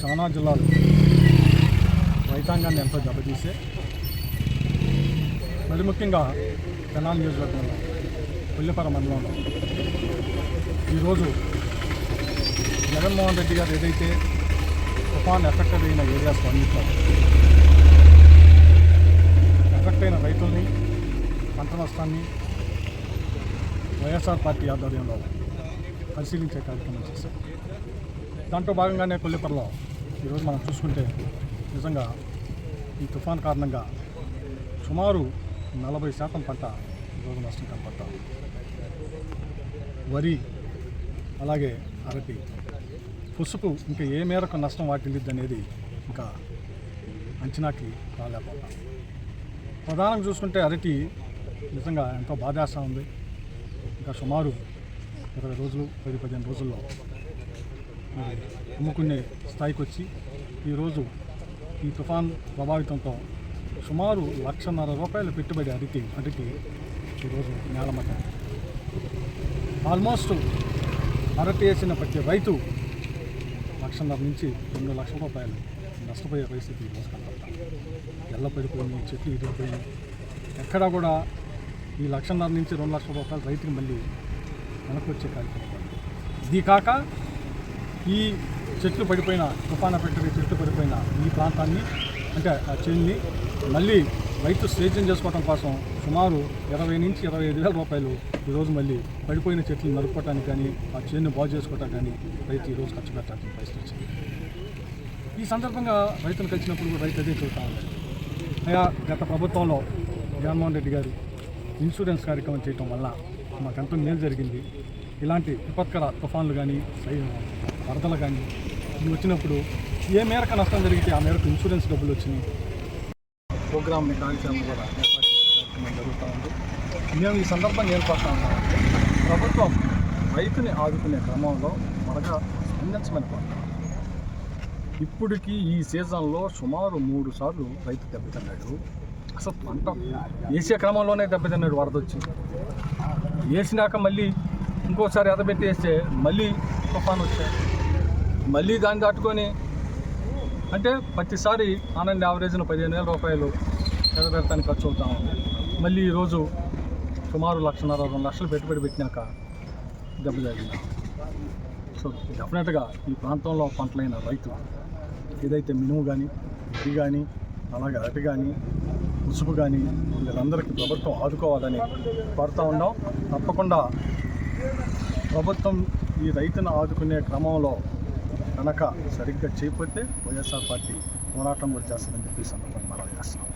కృష్ణా జిల్లాలో రైతాంగాన్ని ఎంతో దెబ్బతీసే. మరి ముఖ్యంగా తెనాలి నియోజకవర్గంలో పుల్లిపర మండలంలో ఈరోజు జగన్మోహన్ రెడ్డి గారు ఏదైతే తుఫాన్ ఎఫెక్ట్ అయిన ఏరియాస్ అన్నింటిలో ఎఫెక్ట్ అయిన రైతుల్ని పంట నష్టాన్ని వైఎస్ఆర్ పార్టీ ఆధ్వర్యంలో పరిశీలించే కార్యక్రమం చేశారు. దాంట్లో భాగంగానే కొల్లిపరలో ఈరోజు మనం చూసుకుంటే నిజంగా ఈ తుఫాన్ కారణంగా సుమారు నలభై శాతం పంట ఈరోజు నష్టం కనపడతా వరి అలాగే అరటి పసుపు ఇంకా ఏ మేరకు నష్టం వాటిల్లిద్ది అనేది ఇంకా అంచనాకి రాలేకపోతాం. ప్రధానంగా చూసుకుంటే అరటి నిజంగా ఎంతో బాధేస్తూ ఉంది. ఇంకా సుమారు ఇరవై రోజులు పది పదిహేను రోజుల్లో అమ్ముకునే స్థాయికి వచ్చి ఈరోజు ఈ తుఫాన్ ప్రభావితంతో సుమారు లక్షన్నర రూపాయల పెట్టుబడి అడిగి అడిగి ఈరోజు నేలమట ఆల్మోస్ట్ అరటి వేసిన ప్రతి రైతు లక్షన్నర నుంచి రెండు లక్షల రూపాయలు నష్టపోయే పరిస్థితి ఈరోజు కనపడతాం ఎల్ల పడిపోయినాయి చెట్లు ఇరిగిపోయి ఎక్కడా కూడా ఈ లక్షన్నర నుంచి రెండు లక్షల రూపాయలు రైతుకి మళ్ళీ వెనక్కి వచ్చే కార్యక్రమం ఇది కాక ఈ చెట్లు పడిపోయిన తుఫాన పెట్టిన చెట్లు పడిపోయిన ఈ ప్రాంతాన్ని అంటే ఆ చేన్ని మళ్ళీ రైతు సేద్యం చేసుకోవడం కోసం సుమారు ఇరవై నుంచి ఇరవై ఐదు వేల రూపాయలు ఈరోజు మళ్ళీ పడిపోయిన చెట్లు నరుక్కోవటానికి కానీ ఆ చేను బాగు చేసుకోవటానికి కానీ రైతు ఈరోజు ఖర్చు పెట్టాల్సిన పరిస్థితి వచ్చింది. ఈ సందర్భంగా రైతులు కలిసినప్పుడు కూడా రైతు అదే చూస్తా ఉంటారు అయ్యా గత ప్రభుత్వంలో జగన్మోహన్ రెడ్డి గారు ఇన్సూరెన్స్ కార్యక్రమం చేయటం వల్ల మాకు మేలు జరిగింది. ఇలాంటి విపత్కర తుఫాన్లు కానీ వరదలు కానీ ఇవి వచ్చినప్పుడు ఏ మేరకు నష్టం జరిగితే ఆ మేరకు ఇన్సూరెన్స్ డబ్బులు వచ్చినాయి? ప్రోగ్రామ్ని కార్యక్రమం కూడా. ఏర్పాటు జరుగుతూ ఉంది. మేము ఈ సందర్భాన్ని ఏర్పడతా కోరుతా ప్రభుత్వం రైతుని ఆదుకునే క్రమంలో త్వరగా స్పందించమని కోరుతాం ఇప్పటికీ ఈ సీజన్లో సుమారు మూడు సార్లు రైతు దెబ్బతిన్నాడు. అసలు పంట వేసే క్రమంలోనే దెబ్బతిన్నాడు వరద వచ్చి. వేసినాక మళ్ళీ ఇంకోసారి ఎదబెట్టేస్తే మళ్ళీ తుఫాన్ వచ్చాయి మళ్ళీ దాన్ని దాటుకొని అంటే ప్రతిసారి ఆనంద్ యావరేజ్ను పదిహేను వేల రూపాయలు ఎదబెడతానికి ఖర్చు అవుతా. ఉంది మళ్ళీ ఈరోజు సుమారు లక్షన్నర రెండు లక్షలు పెట్టుబడి పెట్టినాక దెబ్బ జరిగింది సో డెఫినెట్గా ఈ ప్రాంతంలో పంటలైన రైతు ఏదైతే మినుము కానీ వరి కానీ అలాగే అరటి కానీ ఉసుపు కానీ వీళ్ళందరికీ ప్రభుత్వం ఆదుకోవాలని కోరుతా ఉన్నాం. తప్పకుండా ప్రభుత్వం ఈ రైతును ఆదుకునే క్రమంలో కనుక సరిగ్గా చేపడితే వైఎస్ఆర్ పార్టీ పోరాటం కూడా చేస్తుందని చెప్పి సందర్భంగా మనం చేస్తున్నాం.